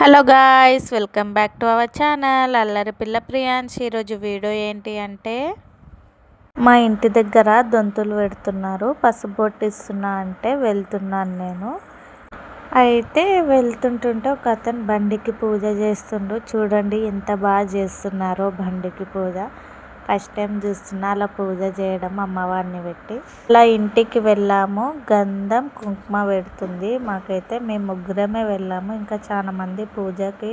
Hello guys welcome back to our channel. Allari Pilla Priyans ఈరోజు video ఏంటి అంటే మా ఇంటి దగ్గర దొంతులు పెడుతున్నారు. పసుబొట్టు ఇస్తున్నా అంటే వెళ్తున్నాను నేను. అయితే వెళ్తుంటుంటే ఒక అతను బండికి పూజ చేస్తుండ్రు చూడండి ఎంత బాగా చేస్తున్నారో బండికి పూజ. ఫస్ట్ టైం చూస్తున్నా అలా పూజ చేయడం అమ్మవారిని పెట్టి. అలా ఇంటికి వెళ్ళాము. గంధం కుంకుమ పెడుతుంది. మాకైతే మేము ముగ్గురమే వెళ్ళాము. ఇంకా చాలా మంది పూజకి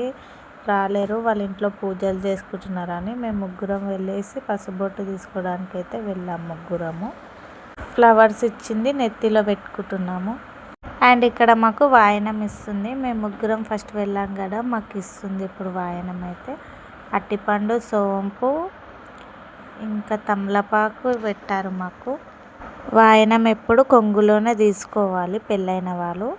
రాలేరు. వాళ్ళ ఇంట్లో పూజలు చేసుకుంటున్నారని మేము ముగ్గురం వెళ్ళేసి పసుబొట్టు తీసుకోవడానికి అయితే వెళ్ళాము ముగ్గురము. ఫ్లవర్స్ ఇచ్చింది నెత్తిలో పెట్టుకుంటున్నాము. అండ్ ఇక్కడ మాకు వాయనం ఇస్తుంది. మేము ముగ్గురం ఫస్ట్ వెళ్ళాం కదా మాకు ఇస్తుంది ఇప్పుడు వాయనం అయితే అట్టిపండు సోంపు ఇంకా తమలపాకు పెట్టారు మాకు. వాయనం ఎప్పుడు కొంగులోనే తీసుకోవాలి పెళ్ళైన వాళ్ళు.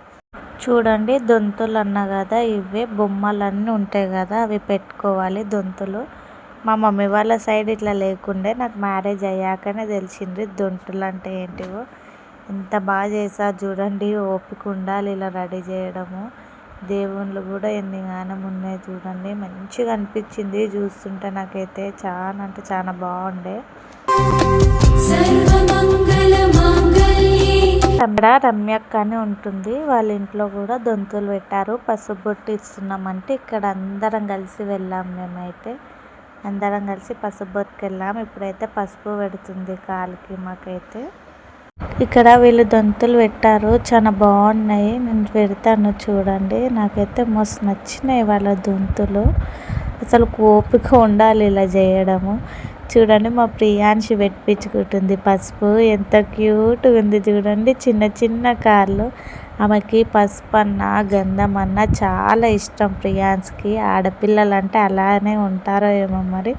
చూడండి దొంతులు అన్న కదా ఇవే బొమ్మలన్నీ ఉంటాయి కదా అవి పెట్టుకోవాలి దొంతులు. మా మమ్మీ వాళ్ళ సైడ్ ఇట్లా లేకుండే నాకు మ్యారేజ్ అయ్యాకనే తెలిసింది దొంతులు అంటే ఏంటివో. ఎంత బాగా చేసా చూడండి ఓపిక ఉండాలి ఇలా రెడీ చేయడము. దేవుళ్ళు కూడా ఎన్ని గానం ఉన్నాయి చూడండి. మంచిగా అనిపించింది చూస్తుంటే నాకైతే చాలా అంటే చాలా బాగుండే. అక్కడ రమ్యక్క అని ఉంటుంది. వాళ్ళ ఇంట్లో కూడా దొంతులు పెట్టారు. పసుపు బొట్టు ఇస్తున్నామంటే ఇక్కడ అందరం కలిసి వెళ్ళాం మేమైతే. అందరం కలిసి పసుపు బొట్టుకు వెళ్ళాం ఇప్పుడైతే పసుపు పెడుతుంది కాలుకి మాకైతే. ఇక్కడ వీళ్ళు దొంతులు పెట్టారు. చాలా బాగున్నాయి. నేను పెడతాను చూడండి. నాకైతే మస్తు నచ్చినాయి వాళ్ళ దొంతులు. అసలు ఓపిక ఉండాలి ఇలా చేయడము. చూడండి మా ప్రియాంశి పెట్టించుకుంటుంది పసుపు. ఎంత క్యూట్గా ఉంది చూడండి. చిన్న చిన్న కార్లు. ఆమెకి పసుపు అన్న గంధం అన్న చాలా ఇష్టం ప్రియాన్స్కి ఆడపిల్లలు అంటే అలానే ఉంటారో ఏమో మరి.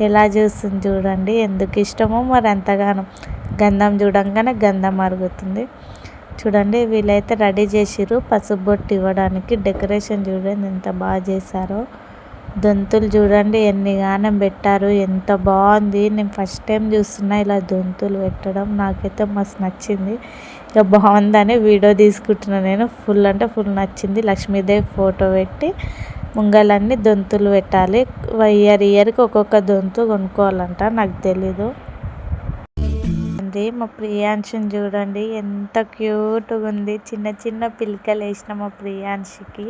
ఎలా చూస్తుంది చూడండి. ఎందుకు ఇష్టమో మరి ఎంతగానో గంధం చూడంగానే గంధం అరుగుతుంది. చూడండి వీళ్ళైతే రెడీ చేసిరు పసుపు బొట్టు ఇవ్వడానికి డెకరేషన్ చూడండి ఎంత బాగా చేశారో. దొంతులు చూడండి ఎన్ని గానం పెట్టారు ఎంత బాగుంది. నేను ఫస్ట్ టైం చూస్తున్నా ఇలా దొంతులు పెట్టడం. నాకైతే మస్తు నచ్చింది. ఇక బాగుందని వీడియో తీసుకుంటున్నాను నేను. ఫుల్ అంటే ఫుల్ నచ్చింది. లక్ష్మీదేవి ఫోటో పెట్టి ముంగలన్నీ దొంతులు పెట్టాలి. ఇయర్ ఇయర్కి ఒక్కొక్క దొంతు కొనుక్కోవాలంట నాకు తెలీదు. ఉంది. మా ప్రియాంశని చూడండి. ఎంత క్యూట్గా ఉంది. చిన్న చిన్న పిలికలు వేసిన మా ప్రియాంశికి.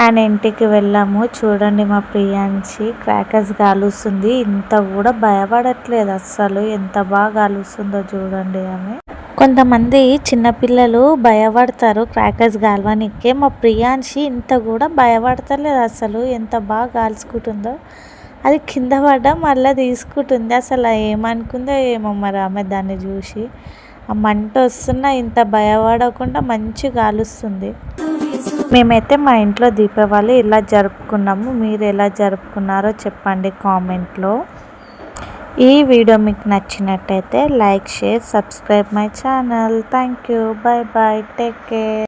ఆయన ఇంటికి వెళ్ళాము. చూడండి మా ప్రియాంశి క్రాకర్స్ కాలుస్తుంది ఇంత కూడా భయపడట్లేదు అస్సలు. ఎంత బాగా కాలుస్తుందో చూడండి ఆమె. కొంతమంది చిన్నపిల్లలు భయపడతారు క్రాకర్స్ కాలవానికే మా ప్రియాంశి ఇంత కూడా భయపడతలేదు అసలు ఎంత బాగా కాల్చుకుంటుందో అది కింద పడ్డా మళ్ళీ తీసుకుంటుంది. అసలు ఏమనుకుందో ఏమో మరి ఆమె దాన్ని చూసి. ఆ మంట వస్తున్నా ఇంత భయపడకుండా మంచి కాలుస్తుంది. మేమైతే మా ఇంట్లో దీపావళి ఇలా జరుపుకున్నాము మీరు ఎలా జరుపుకున్నారో చెప్పండి కామెంట్లో. ఈ వీడియో మీకు నచ్చినట్టయితే like share subscribe my channel. Thank you. Bye bye take care.